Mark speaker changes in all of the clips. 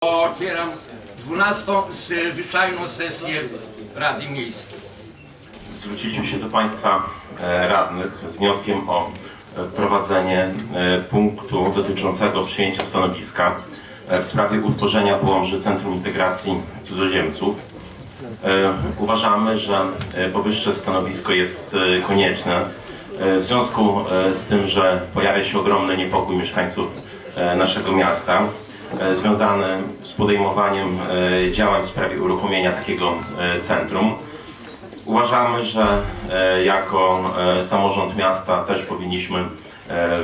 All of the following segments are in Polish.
Speaker 1: Otwieram 12. zwyczajną sesję Rady Miejskiej.
Speaker 2: Zwróciliśmy się do Państwa e, radnych z wnioskiem o e, wprowadzenie e, punktu dotyczącego przyjęcia stanowiska w sprawie utworzenia w Łomży Centrum Integracji Cudzoziemców. E, Uważamy, że e, powyższe stanowisko jest e, konieczne w związku z tym, że pojawia się ogromny niepokój mieszkańców naszego miasta związany z podejmowaniem działań w sprawie uruchomienia takiego centrum. Uważamy, że jako samorząd miasta też powinniśmy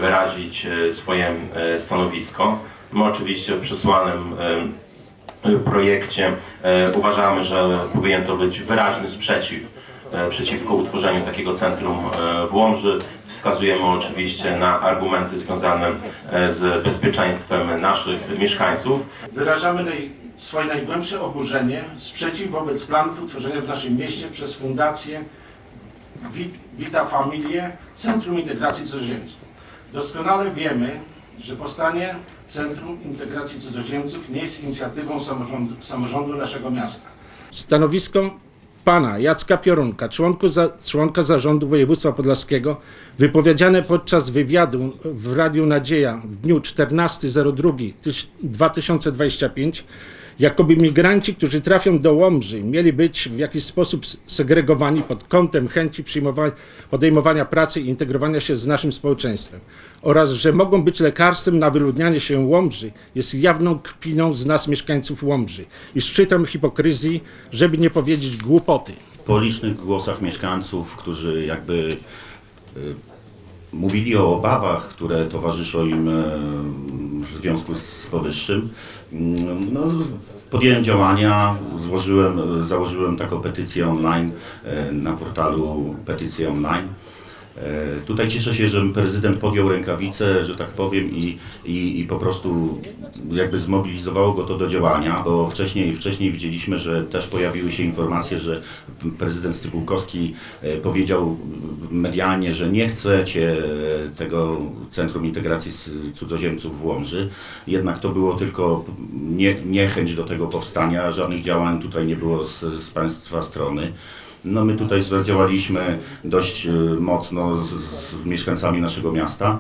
Speaker 2: wyrazić swoje stanowisko. My oczywiście w przesłanym projekcie e, uważamy, że powinien to być wyraźny sprzeciw e, przeciwko utworzeniu takiego centrum e, w Łomży. Wskazujemy oczywiście na argumenty związane z bezpieczeństwem naszych mieszkańców.
Speaker 3: Wyrażamy naj, swoje najgłębsze oburzenie, sprzeciw wobec planów utworzenia w naszym mieście przez Fundację Vita Familie Centrum Integracji Cudzoziemców. Doskonale wiemy, że powstanie Centrum Integracji Cudzoziemców nie jest inicjatywą samorządu, samorządu naszego miasta.
Speaker 4: Stanowisko pana Jacka Piorunka, za, członka zarządu województwa podlaskiego, wypowiedziane podczas wywiadu w Radiu Nadzieja w dniu 14.02.2025, jakoby migranci, którzy trafią do Łomży, mieli być w jakiś sposób segregowani pod kątem chęci podejmowania pracy i integrowania się z naszym społeczeństwem oraz że mogą być lekarstwem na wyludnianie się Łomży, jest jawną kpiną z nas mieszkańców Łomży i szczytem hipokryzji, żeby nie powiedzieć głupoty.
Speaker 5: po licznych głosach mieszkańców, którzy jakby y, mówili o obawach, które towarzyszą im e, w związku z powyższym, mm, no, podjąłem działania, złożyłem, założyłem taką petycję online e, na portalu Petycje Online. E, Tutaj cieszę się, że prezydent podjął rękawice, że tak powiem, i, i, i po prostu jakby zmobilizowało go to do działania, bo wcześniej, wcześniej widzieliśmy, że też pojawiły się informacje, że prezydent Stypułkowski e, powiedział medialnie, że nie chcecie tego Centrum Integracji Cudzoziemców w Łomży. Jednak to było tylko nie, niechęć do tego powstania, żadnych działań tutaj nie było z, z Państwa strony. No my tutaj zadziałaliśmy dość e, mocno z, z mieszkańcami naszego miasta.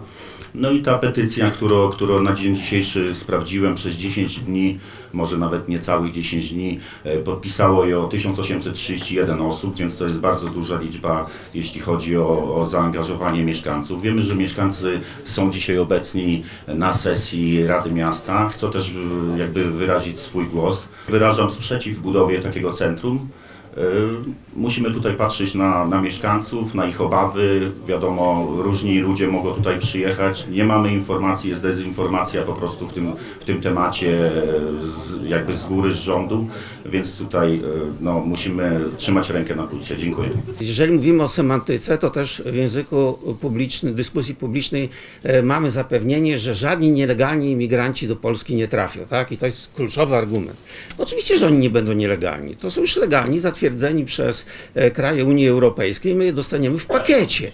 Speaker 5: No i ta petycja, którą, którą na dzień dzisiejszy sprawdziłem przez 10 dni, może nawet niecałych 10 dni, e, podpisało ją 1831 osób, więc to jest bardzo duża liczba, jeśli chodzi o, o zaangażowanie mieszkańców. Wiemy, że mieszkańcy są dzisiaj obecni na sesji Rady Miasta. Chcą też e, jakby wyrazić swój głos. Wyrażam sprzeciw budowie takiego centrum. Y, Musimy tutaj patrzeć na, na mieszkańców, na ich obawy. Wiadomo, różni ludzie mogą tutaj przyjechać. Nie mamy informacji, jest dezinformacja po prostu w tym, w tym temacie, e, z, jakby z góry, z rządu, więc tutaj e, no, musimy trzymać rękę na pulsie. Dziękuję.
Speaker 6: Jeżeli mówimy o semantyce, to też w języku publicznym, dyskusji publicznej e, mamy zapewnienie, że żadni nielegalni imigranci do Polski nie trafią, tak? I to jest kluczowy argument. Oczywiście, że oni nie będą nielegalni. To są już legalni, zatwierdzeni przez e, kraje Unii Europejskiej. My je dostaniemy w pakiecie.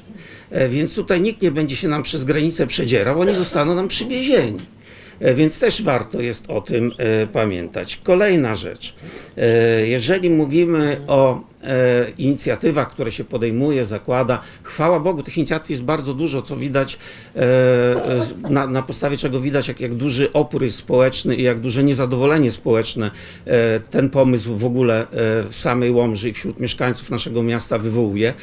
Speaker 6: E, Więc tutaj nikt nie będzie się nam przez granicę przedzierał, oni zostaną nam przywiezieni. E, Więc też warto jest o tym pamiętać. Kolejna rzecz. Jeżeli mówimy o e, inicjatywach, które się podejmuje, zakłada, chwała Bogu, tych inicjatyw jest bardzo dużo, co widać, e, na, na podstawie czego widać, jak, jak duży opór jest społeczny i jak duże niezadowolenie społeczne e, ten pomysł w ogóle w samej Łomży i wśród mieszkańców naszego miasta wywołuje,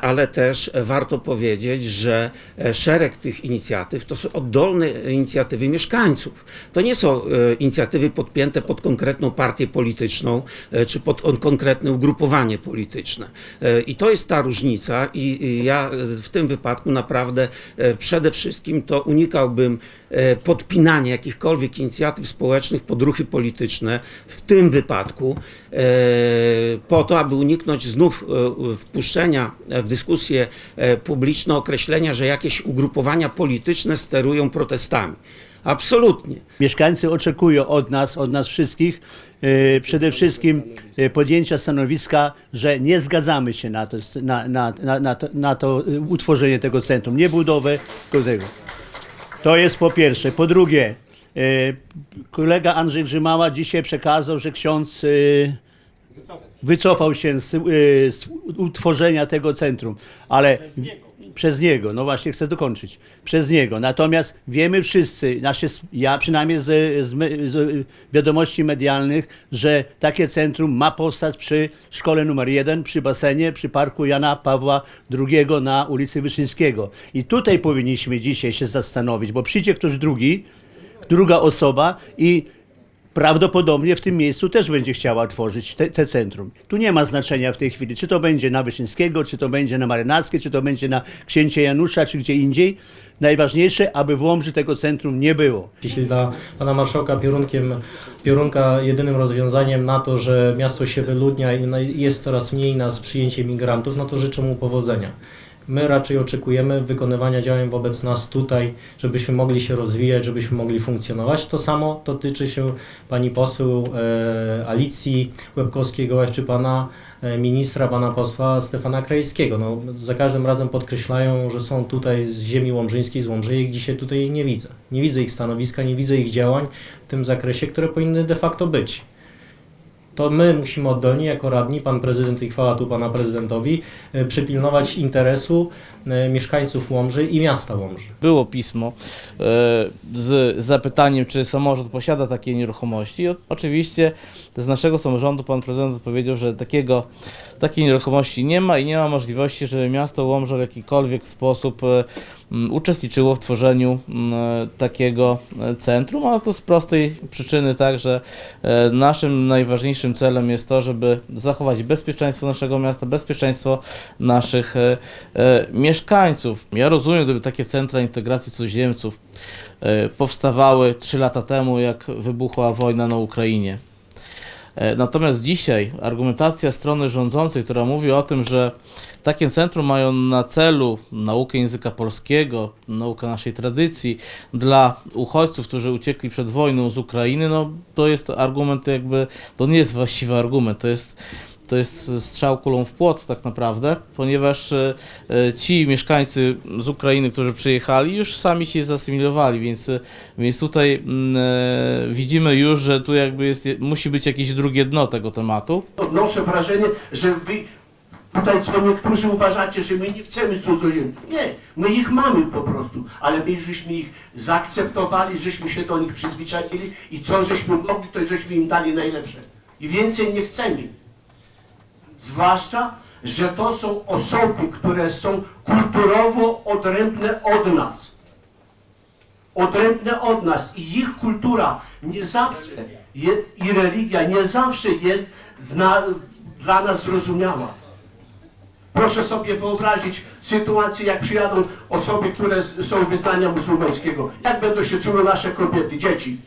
Speaker 6: ale też warto powiedzieć, że szereg tych inicjatyw to są oddolne inicjatywy mieszkańców. To nie są inicjatywy podpięte pod konkretną partię polityczną czy pod on- konkretne ugrupowanie polityczne. E, I to jest ta różnica i ja e, w tym wypadku naprawdę e, przede wszystkim to unikałbym podpinania jakichkolwiek inicjatyw społecznych pod ruchy polityczne w tym wypadku po to, aby uniknąć znów wpuszczenia w dyskusję publiczną określenia, że jakieś ugrupowania polityczne sterują protestami. Absolutnie.
Speaker 7: Mieszkańcy oczekują od nas, od nas wszystkich, e, przede wszystkim e, podjęcia stanowiska, że nie zgadzamy się na to, na, na, na, na, to, na to e, utworzenie tego centrum, nie budowę, tylko tego. To jest po pierwsze. Po drugie, kolega Andrzej Grzymała dzisiaj przekazał, że ksiądz wycofał się z, z utworzenia tego centrum, ale przez niego, no właśnie chcę dokończyć, przez niego. Natomiast wiemy wszyscy, nasze, ja przynajmniej z, z, z wiadomości medialnych, że takie centrum ma powstać przy szkole numer jeden, przy basenie, przy parku Jana Pawła II na ulicy Wyszyńskiego. I tutaj powinniśmy dzisiaj się zastanowić, bo przyjdzie ktoś drugi, druga osoba i prawdopodobnie w tym miejscu też będzie chciała tworzyć te, te centrum. Tu nie ma znaczenia w tej chwili, czy to będzie na Wyszyńskiego, czy to będzie na Marynackie, czy to będzie na Księcia Janusza, czy gdzie indziej. Najważniejsze, aby w Łomży tego centrum nie było.
Speaker 8: Jeśli dla pana marszałka piorunkiem, piorunka jedynym rozwiązaniem na to, że miasto się wyludnia i jest coraz mniej na przyjęcie migrantów, no to życzę mu powodzenia. My raczej oczekujemy wykonywania działań wobec nas tutaj, żebyśmy mogli się rozwijać, żebyśmy mogli funkcjonować. To samo dotyczy się pani poseł e, Alicji Łebkowskiego, czy pana e, ministra, pana posła Stefana Krajewskiego. No, za każdym razem podkreślają, że są tutaj z ziemi łomżyńskiej, z Łomży. Ich dzisiaj tutaj nie widzę. Nie widzę ich stanowiska, nie widzę ich działań w tym zakresie, które powinny de facto być. To my musimy oddolnie, jako radni, pan prezydent i chwała tu pana prezydentowi, e, przypilnować interesu e, mieszkańców Łomży i miasta Łomży.
Speaker 9: było pismo e, z zapytaniem, czy samorząd posiada takie nieruchomości. Oczywiście z naszego samorządu pan prezydent odpowiedział, że takiego, takiej nieruchomości nie ma i nie ma możliwości, żeby miasto Łomża w jakikolwiek sposób uczestniczyło w tworzeniu takiego centrum, ale to z prostej przyczyny tak, że naszym najważniejszym celem jest to, żeby zachować bezpieczeństwo naszego miasta, bezpieczeństwo naszych e, e, mieszkańców. Ja rozumiem, gdyby takie centra integracji cudzoziemców e, powstawały 3 lata temu, jak wybuchła wojna na Ukrainie. E, Natomiast dzisiaj argumentacja strony rządzącej, która mówi o tym, że takie centrum mają na celu naukę języka polskiego, naukę naszej tradycji dla uchodźców, którzy uciekli przed wojną z Ukrainy, no to jest argument jakby, to nie jest właściwy argument, to jest to jest strzał kulą w płot tak naprawdę, ponieważ e, e, ci mieszkańcy z Ukrainy, którzy przyjechali, już sami się zasymilowali, więc, e, więc tutaj mm, widzimy już, że tu jakby jest, musi być jakieś drugie dno tego tematu.
Speaker 3: Odnoszę wrażenie, że wy tutaj co niektórzy uważacie, że my nie chcemy cudzoziemców. Nie, my ich mamy po prostu, ale my żeśmy ich zaakceptowali, żeśmy się do nich przyzwyczaili i co żeśmy mogli, to żeśmy im dali najlepsze. I więcej nie chcemy. Zwłaszcza, że to są osoby, które są kulturowo odrębne od nas. Odrębne od nas i ich kultura nie zawsze je, i religia nie zawsze jest zna, dla nas zrozumiała. Proszę sobie wyobrazić sytuację, jak przyjadą osoby, które są wyznania muzułmańskiego. Jak będą się czuły nasze kobiety, dzieci?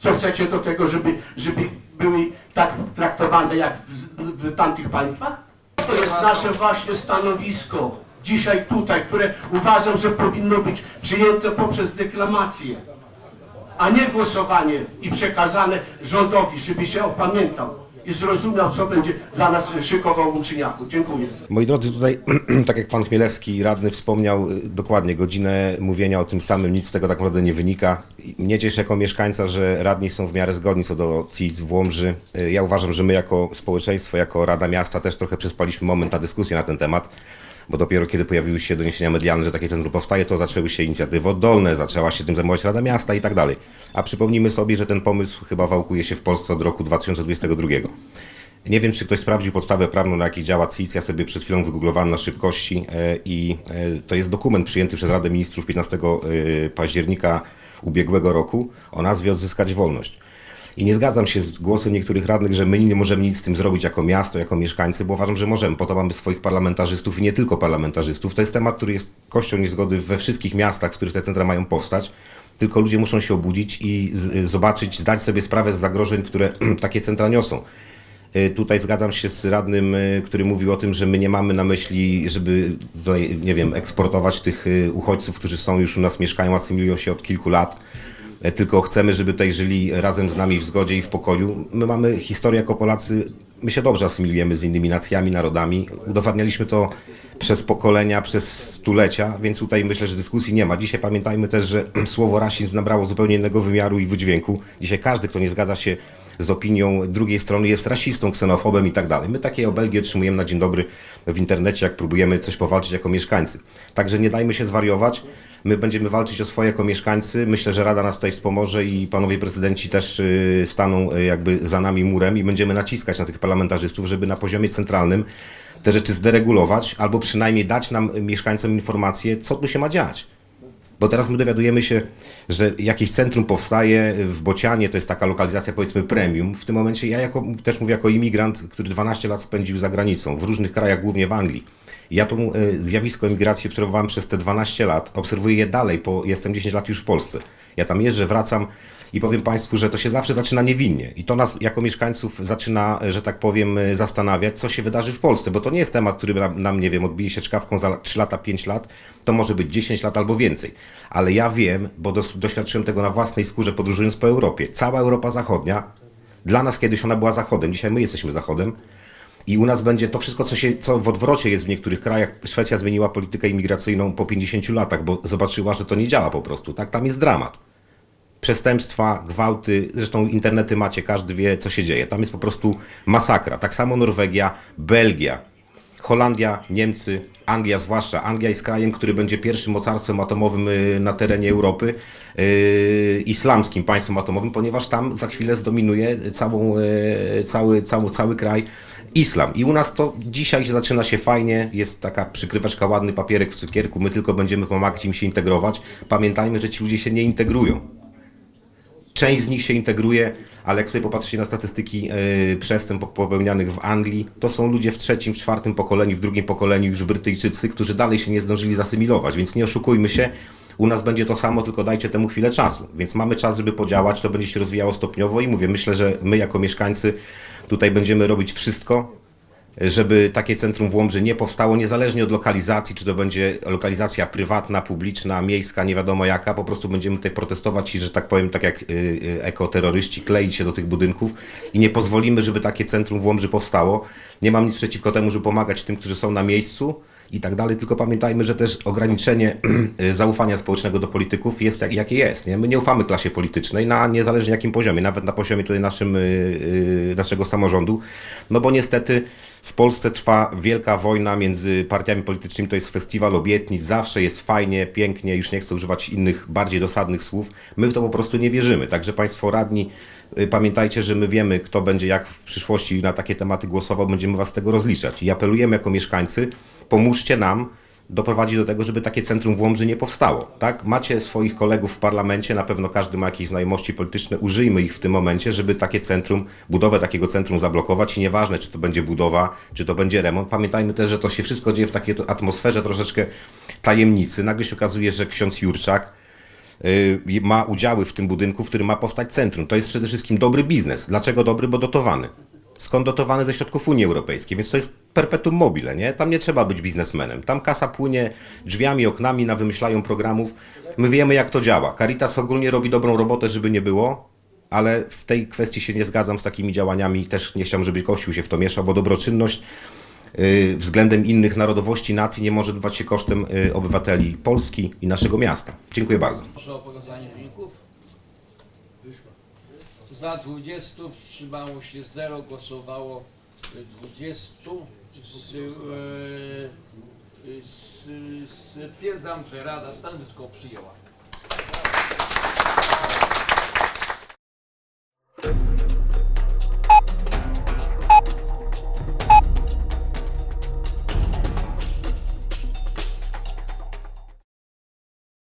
Speaker 3: Co chcecie do tego, żeby, żeby były tak traktowane jak w, w tamtych państwach? To jest nasze właśnie stanowisko dzisiaj tutaj, które uważam, że powinno być przyjęte poprzez deklamację, a nie głosowanie i przekazane rządowi, żeby się opamiętał i zrozumiał, co będzie dla nas szykował Łomżyniaku. Dziękuję.
Speaker 10: Moi drodzy, tutaj, tak jak pan Chmielewski, radny wspomniał, y, dokładnie godzinę mówienia o tym samym, nic z tego tak naprawdę nie wynika. Mnie cieszy jako mieszkańca, że radni są w miarę zgodni co do CIC w Łomży. Y, Ja uważam, że my jako społeczeństwo, jako Rada Miasta też trochę przespaliśmy moment na dyskusję na ten temat, bo dopiero kiedy pojawiły się doniesienia medialne, że takie centrum powstaje, to zaczęły się inicjatywy oddolne, zaczęła się tym zajmować Rada Miasta i tak dalej. A przypomnijmy sobie, że ten pomysł chyba wałkuje się w Polsce od roku 2022. Nie wiem, czy ktoś sprawdził podstawę prawną, na jakiej działa CIC. Ja sobie przed chwilą wygooglowałem na szybkości e, i e, to jest dokument przyjęty przez Radę Ministrów 15 e, października ubiegłego roku o nazwie Odzyskać Wolność. I nie zgadzam się z głosem niektórych radnych, że my nie możemy nic z tym zrobić jako miasto, jako mieszkańcy, bo uważam, że możemy. Po to mamy swoich parlamentarzystów i nie tylko parlamentarzystów. To jest temat, który jest kością niezgody we wszystkich miastach, w których te centra mają powstać. Tylko ludzie muszą się obudzić i zobaczyć, zdać sobie sprawę z zagrożeń, które takie centra niosą. Y, Tutaj zgadzam się z radnym, y, który mówił o tym, że my nie mamy na myśli, żeby tutaj, nie wiem, eksportować tych y, uchodźców, którzy są już u nas, mieszkają, asymilują się od kilku lat. E, tylko chcemy, żeby tutaj żyli razem z nami w zgodzie i w pokoju. My mamy historię jako Polacy, my się dobrze asymilujemy z innymi nacjami, narodami. Udowadnialiśmy to przez pokolenia, przez stulecia, więc tutaj myślę, że dyskusji nie ma. Dzisiaj pamiętajmy też, że słowo rasizm nabrało zupełnie innego wymiaru i wydźwięku. Dzisiaj każdy, kto nie zgadza się z opinią drugiej strony jest rasistą, ksenofobem i tak dalej. My takie obelgi otrzymujemy na dzień dobry w internecie, jak próbujemy coś powalczyć jako mieszkańcy. Także nie dajmy się zwariować. My będziemy walczyć o swoje jako mieszkańcy. Myślę, że Rada nas tutaj wspomoże i panowie prezydenci też y, staną y, jakby za nami murem i będziemy naciskać na tych parlamentarzystów, żeby na poziomie centralnym te rzeczy zderegulować albo przynajmniej dać nam mieszkańcom informację, co tu się ma dziać. Bo teraz my dowiadujemy się, że jakieś centrum powstaje w Bocianie, to jest taka lokalizacja powiedzmy premium. W tym momencie ja jako, też mówię jako imigrant, który 12 lat spędził za granicą, w różnych krajach, głównie w Anglii. Ja to y, zjawisko emigracji obserwowałem przez te 12 lat, obserwuję je dalej, bo jestem 10 lat już w Polsce. Ja tam jeżdżę, wracam i powiem Państwu, że to się zawsze zaczyna niewinnie. I to nas jako mieszkańców zaczyna, że tak powiem, y, zastanawiać, co się wydarzy w Polsce, bo to nie jest temat, który nam, nie wiem, odbije się czkawką za 3 lata, 5 lat, to może być 10 lat albo więcej. Ale ja wiem, bo doświadczyłem tego na własnej skórze podróżując po Europie. Cała Europa Zachodnia, dla nas kiedyś ona była Zachodem, dzisiaj my jesteśmy Zachodem. I u nas będzie to wszystko, co, się, co w odwrocie jest w niektórych krajach. Szwecja zmieniła politykę imigracyjną po 50 latach, bo zobaczyła, że to nie działa po prostu. Tak? Tam jest dramat. Przestępstwa, gwałty, zresztą internety macie, każdy wie, co się dzieje. Tam jest po prostu masakra. Tak samo Norwegia, Belgia, Holandia, Niemcy, Anglia zwłaszcza. Anglia jest krajem, który będzie pierwszym mocarstwem atomowym y, na terenie Europy, yy, islamskim państwem atomowym, ponieważ tam za chwilę zdominuje całą, yy, cały, cały, cały kraj islam. I u nas to dzisiaj zaczyna się fajnie, jest taka przykryweczka, ładny papierek w cukierku, my tylko będziemy pomagać im się integrować. Pamiętajmy, że ci ludzie się nie integrują. Część z nich się integruje, ale jak sobie popatrzycie na statystyki yy, przestępstw popełnianych w Anglii, to są ludzie w trzecim, czwartym pokoleniu, w drugim pokoleniu już Brytyjczycy, którzy dalej się nie zdążyli zasymilować, więc nie oszukujmy się. U nas będzie to samo, tylko dajcie temu chwilę czasu. Więc mamy czas, żeby podziałać, to będzie się rozwijało stopniowo i mówię, myślę, że my jako mieszkańcy tutaj będziemy robić wszystko, żeby takie centrum w Łomży nie powstało, niezależnie od lokalizacji, czy to będzie lokalizacja prywatna, publiczna, miejska, nie wiadomo jaka, po prostu będziemy tutaj protestować i, że tak powiem, tak jak y, y, ekoterroryści, kleić się do tych budynków i nie pozwolimy, żeby takie centrum w Łomży powstało. Nie mam nic przeciwko temu, żeby pomagać tym, którzy są na miejscu i tak dalej, tylko pamiętajmy, że też ograniczenie zaufania społecznego do polityków jest jak, jakie jest. Nie? My nie ufamy klasie politycznej na niezależnie jakim poziomie, nawet na poziomie tutaj naszym, y, y, naszego samorządu, no bo niestety w Polsce trwa wielka wojna między partiami politycznymi, to jest festiwal obietnic, zawsze jest fajnie, pięknie, już nie chcę używać innych, bardziej dosadnych słów. My w to po prostu nie wierzymy. Także Państwo radni, y, pamiętajcie, że my wiemy, kto będzie jak w przyszłości na takie tematy głosował, będziemy Was z tego rozliczać. I apelujemy jako mieszkańcy, pomóżcie nam doprowadzić do tego, żeby takie centrum w Łomży nie powstało. Tak? Macie swoich kolegów w parlamencie, na pewno każdy ma jakieś znajomości polityczne, użyjmy ich w tym momencie, żeby takie centrum, budowę takiego centrum zablokować i nieważne, czy to będzie budowa, czy to będzie remont. Pamiętajmy też, że to się wszystko dzieje w takiej atmosferze troszeczkę tajemnicy. Nagle się okazuje, że ksiądz Jurczak y, ma udziały w tym budynku, w którym ma powstać centrum. To jest przede wszystkim dobry biznes. Dlaczego dobry? Bo dotowany. Skąd dotowany ze środków Unii Europejskiej, więc to jest perpetuum mobile, nie? Tam nie trzeba być biznesmenem. Tam kasa płynie drzwiami, oknami, na wymyślają programów. My wiemy, jak to działa. Caritas ogólnie robi dobrą robotę, żeby nie było, ale w tej kwestii się nie zgadzam z takimi działaniami. Też nie chciałbym, żeby Kościół się w to mieszał, bo dobroczynność y, względem innych narodowości, nacji nie może odbywać się kosztem y, obywateli Polski i naszego miasta. Dziękuję bardzo.
Speaker 1: Proszę o pokazanie wyników. Za 20 wstrzymało się 0, głosowało y, 20. S- y, y, Stwierdzam, że Rada stanowisko przyjęła.